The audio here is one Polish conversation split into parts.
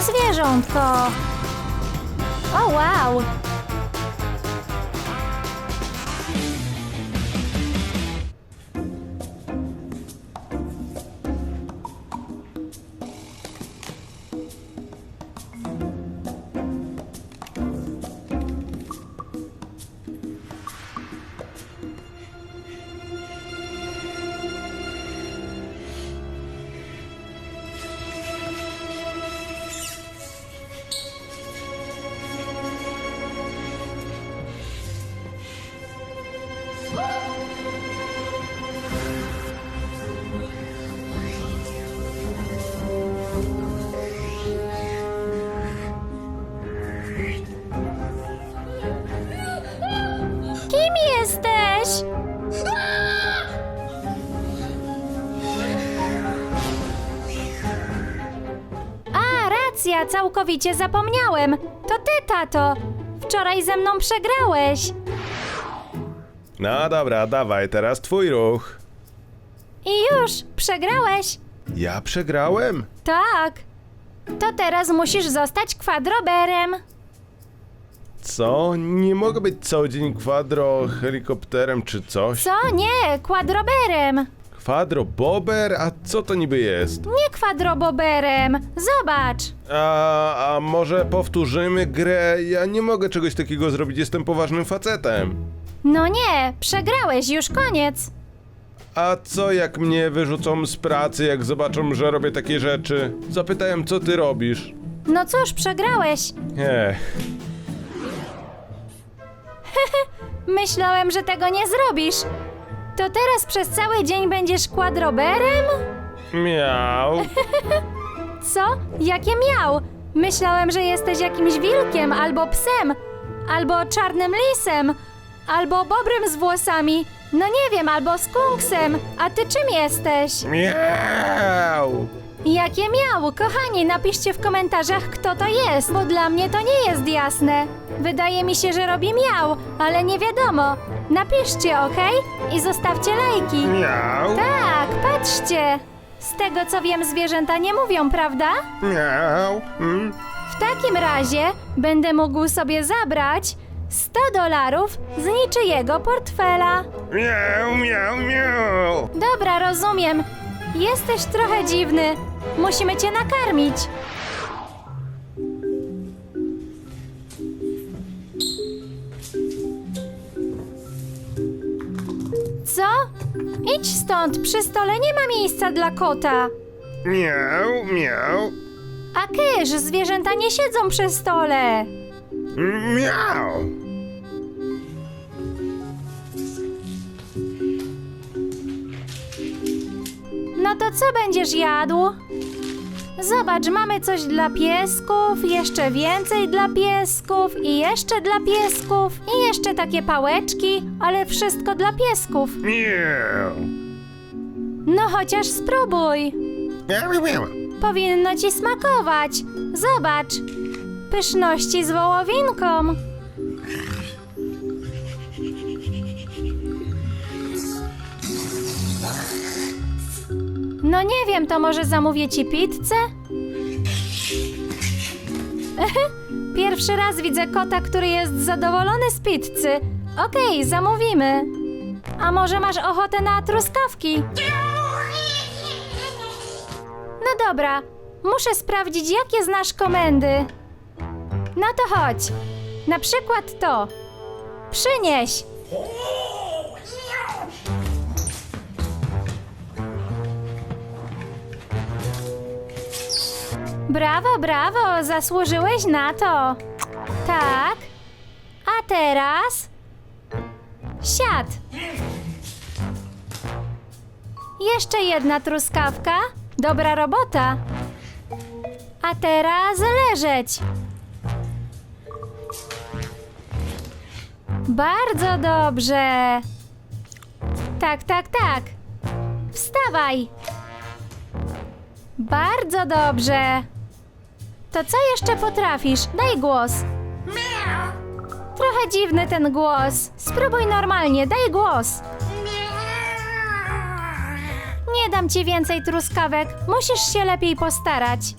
Zwierzątko. O, wow. Całkowicie zapomniałem. To ty, tato. Wczoraj ze mną przegrałeś. No dobra, dawaj, teraz twój ruch. I już, przegrałeś. Ja przegrałem? Tak. To teraz musisz zostać kwadroberem. Co? Nie mogę być cały dzień kwadro helikopterem czy coś? Co? Nie, kwadroberem. Kwadro bober? A co to niby jest? Nie kwadroboberem. Zobacz. A, a może powtórzymy grę? Ja nie mogę czegoś takiego zrobić, jestem poważnym facetem. No nie, przegrałeś, już koniec. A co jak mnie wyrzucą z pracy, jak zobaczą, że robię takie rzeczy? Zapytałem, co ty robisz? No cóż, przegrałeś. Ech, Myślałem, że tego nie zrobisz. To teraz przez cały dzień będziesz kwadroberem? miał. Co? Jakie miał? Myślałem, że jesteś jakimś wilkiem, albo psem, albo czarnym lisem, albo bobrem z włosami. No nie wiem, albo skunksem. A ty czym jesteś? Miał. Jakie miał? Kochani, napiszcie w komentarzach, kto to jest, bo dla mnie to nie jest jasne. Wydaje mi się, że robi miał, ale nie wiadomo. Napiszcie, ok? I zostawcie lajki. Miał. Tak, patrzcie. Z tego co wiem, zwierzęta nie mówią, prawda? Miał. Mm. W takim razie będę mógł sobie zabrać 100 dolarów z niczyjego portfela. Miał, miał, miał. Dobra, rozumiem. Jesteś trochę dziwny. Musimy cię nakarmić. Idź stąd, przy stole nie ma miejsca dla kota. Miał, miał. A kysz, zwierzęta nie siedzą przy stole. Miał. No to co będziesz jadł? Zobacz, mamy coś dla piesków, jeszcze więcej dla piesków i jeszcze dla piesków i jeszcze takie pałeczki, ale wszystko dla piesków. Miał. No chociaż spróbuj. Miał, miał. Powinno ci smakować. Zobacz. Pyszności z wołowinką. No nie wiem, to może zamówię ci pizzę? Pierwszy raz widzę kota, który jest zadowolony z pizzy. Okej, zamówimy. A może masz ochotę na truskawki? No dobra, muszę sprawdzić, jakie znasz komendy. No to chodź. Na przykład to. Przynieś. Brawo, brawo, zasłużyłeś na to. Tak. A teraz. Siad. Jeszcze jedna truskawka. Dobra robota. A teraz leżeć. Bardzo dobrze. Tak, tak, tak. Wstawaj. Bardzo dobrze. To co jeszcze potrafisz? Daj głos. Trochę dziwny ten głos. Spróbuj normalnie, daj głos. Nie dam ci więcej truskawek. Musisz się lepiej postarać.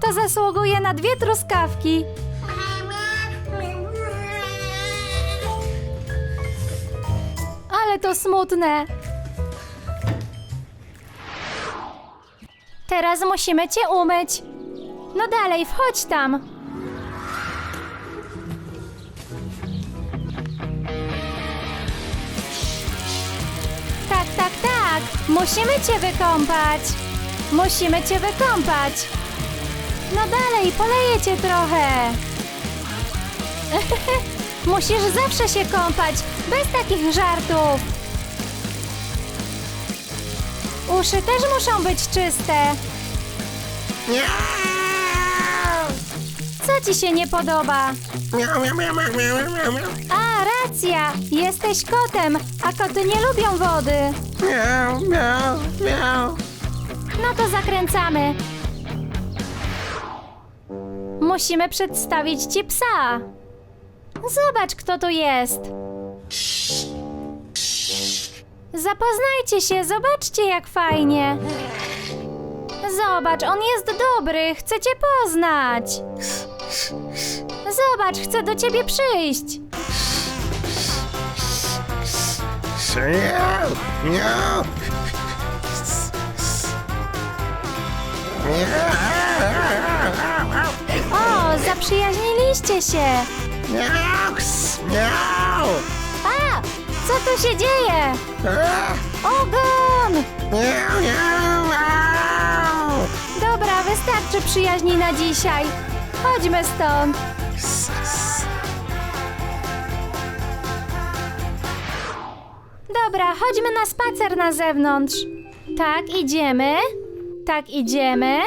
To zasługuje na dwie truskawki. Ale to smutne. Teraz musimy cię umyć. No dalej, wchodź tam. Tak, tak, tak. Musimy cię wykąpać. Musimy cię wykąpać. No dalej, poleję trochę. Musisz zawsze się kąpać, bez takich żartów. Uszy też muszą być czyste. Co ci się nie podoba? A, racja, jesteś kotem, a koty nie lubią wody. No to zakręcamy. Musimy przedstawić ci psa. Zobacz, kto to jest. Zapoznajcie się, zobaczcie, jak fajnie. Zobacz, on jest dobry, chce cię poznać. Zobacz, chce do ciebie przyjść. O, zaprzyjaźniliście się. Meow, meow. A, co tu się dzieje? Ah, Ogon! Meow, meow, meow. Dobra, wystarczy przyjaźni na dzisiaj. Chodźmy stąd. Dobra, chodźmy na spacer na zewnątrz. Tak, idziemy. Tak, idziemy.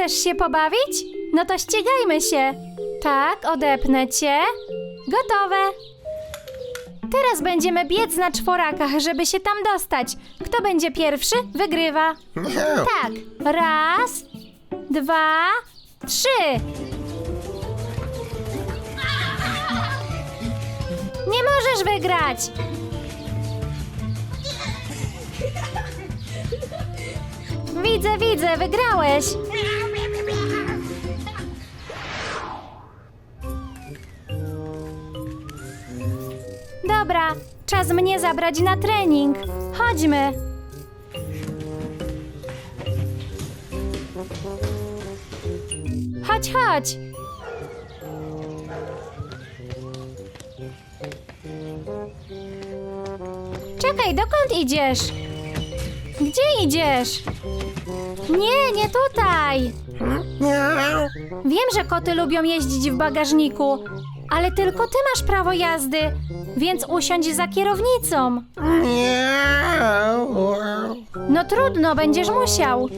Chcesz się pobawić? No to ścigajmy się. Tak, odepnę cię. Gotowe. Teraz będziemy biec na czworakach, żeby się tam dostać. Kto będzie pierwszy, wygrywa. Tak. Raz, dwa, trzy. Nie możesz wygrać. Widzę, widzę, wygrałeś. Czas mnie zabrać na trening. Chodźmy. Chodź, chodź. Czekaj, dokąd idziesz? Gdzie idziesz? Nie, nie tutaj. Wiem, że koty lubią jeździć w bagażniku, ale tylko ty masz prawo jazdy, więc usiądź za kierownicą. No trudno, będziesz musiał.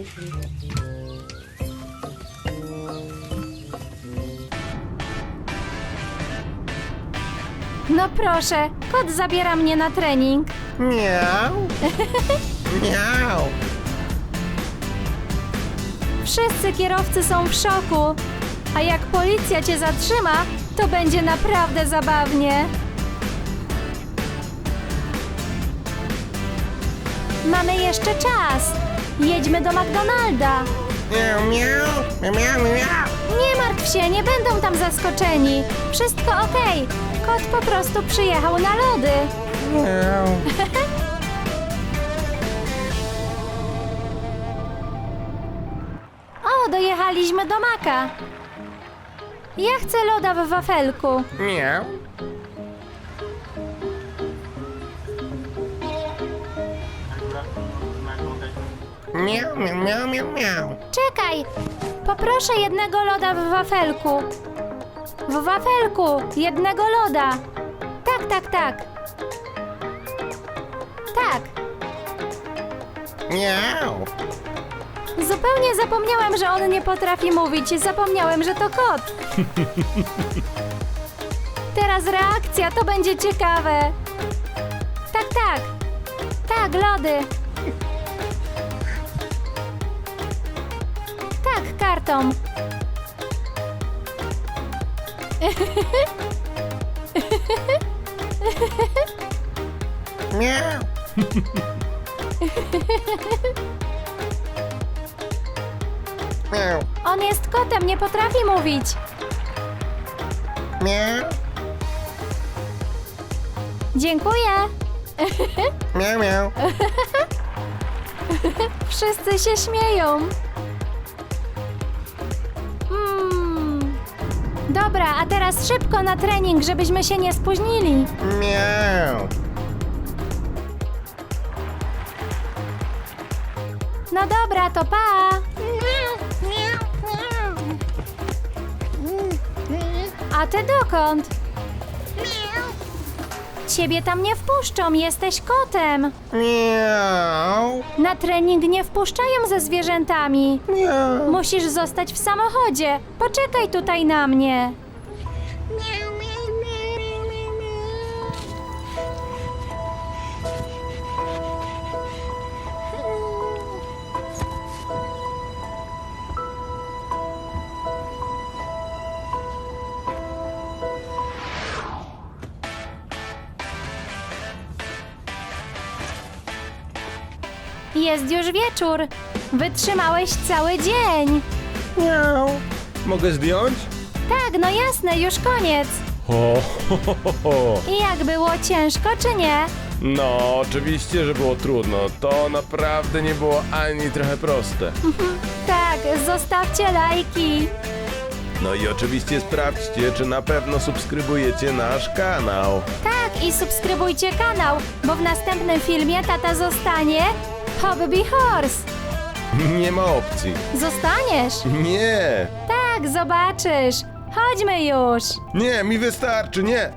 No proszę, kot zabiera mnie na trening. Meow. Meow. Wszyscy kierowcy są w szoku, a jak policja cię zatrzyma, to będzie naprawdę zabawnie. Mamy jeszcze czas. Jedźmy do McDonalda. Meow. Meow, meow, meow. Nie martw się, nie będą tam zaskoczeni. Wszystko okej. Kot po prostu przyjechał na lody. O, dojechaliśmy do Maka. Ja chcę loda w wafelku. Meow. Meow, meow, meow, meow, meow. Czekaj, poproszę jednego loda w wafelku. W wafelku, jednego loda. Tak, tak, tak. Tak. Meow. Zupełnie zapomniałam, że on nie potrafi mówić. Zapomniałem, że to kot. Teraz reakcja, to będzie ciekawe. Tak, tak. Tak, naglody. Tak, kartą. Miau. Miau. On jest kotem, nie potrafi mówić. Miau. Dziękuję. Miau, miau. Wszyscy się śmieją. Mm. Dobra, a teraz szybko na trening, żebyśmy się nie spóźnili. Miau. No dobra, to pa. A ty dokąd? Ciebie tam nie wpuszczą, jesteś kotem. Miau. Na trening nie wpuszczają ze zwierzętami. Miau. Musisz zostać w samochodzie. Poczekaj tutaj na mnie. Jest już wieczór. Wytrzymałeś cały dzień. Miau. Mogę zdjąć? Tak, no jasne, już koniec. Ho, ho, ho, ho, ho. I jak było ciężko, czy nie? No, oczywiście, że było trudno. To naprawdę nie było ani trochę proste. Tak, zostawcie lajki. No i oczywiście sprawdźcie, czy na pewno subskrybujecie nasz kanał. Tak, i subskrybujcie kanał, bo w następnym filmie tata zostanie Hobby Horse. Nie ma opcji. Zostaniesz? Nie! Tak, zobaczysz. Chodźmy już. Nie, mi wystarczy, nie!